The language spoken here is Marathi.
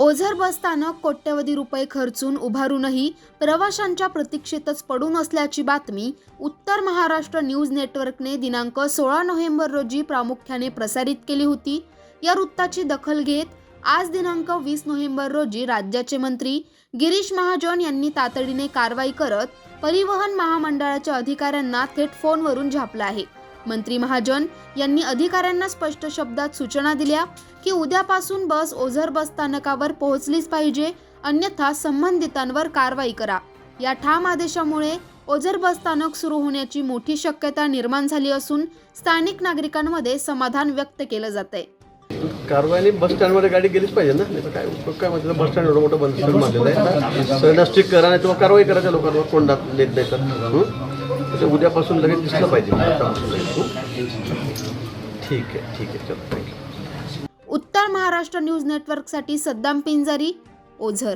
ओझर बस स्थानक कोट्यवधी रुपये खर्चून उभारूनही प्रवाशांच्या प्रतीक्षेतच पडून असल्याची बातमी उत्तर महाराष्ट्र न्यूज नेटवर्कने दिनांक सोळा नोव्हेंबर रोजी प्रामुख्याने प्रसारित केली होती. या वृत्ताची दखल घेत आज दिनांक वीस नोव्हेंबर रोजी राज्याचे मंत्री गिरीश महाजन यांनी तातडीने कारवाई करत परिवहन महामंडळाच्या अधिकाऱ्यांना थेट फोनवरून झापला आहे. मंत्री महाजन यांनी अधिकाऱ्यांना स्पष्ट शब्दात सूचना दिल्या की उद्यापासून बस ओझर बस स्थानकावर पोहोचलीच पाहिजे अन्यथा संबंधितांवर कारवाई करा. या ठाम आदेशामुळे ओझर बस स्थानक सुरू होण्याची मोठी शक्यता निर्माण झाली असून स्थानिक नागरिकांमध्ये समाधान व्यक्त केलं जात आहे कारवाईने बस स्टँडमध्ये गाडी गेलीच पाहिजे ना? नाही काय उपयोग? काय म्हणजे बस स्टँड एवढं मोठं बंद स्टँड मानलेलं आहे. सगळ्यांना स्ट्रिक करा नाही तर मग कारवाई करायच्या लोकांवर कोंडात नेत नाही तर? हं? त्याचं उद्यापासून लगेच दिसलं पाहिजे. ठीक आहे ठीक आहे. चलो thank you Uttar Maharashtra news नेटवर्कसाठी सद्दाम पिंजारी ओझर.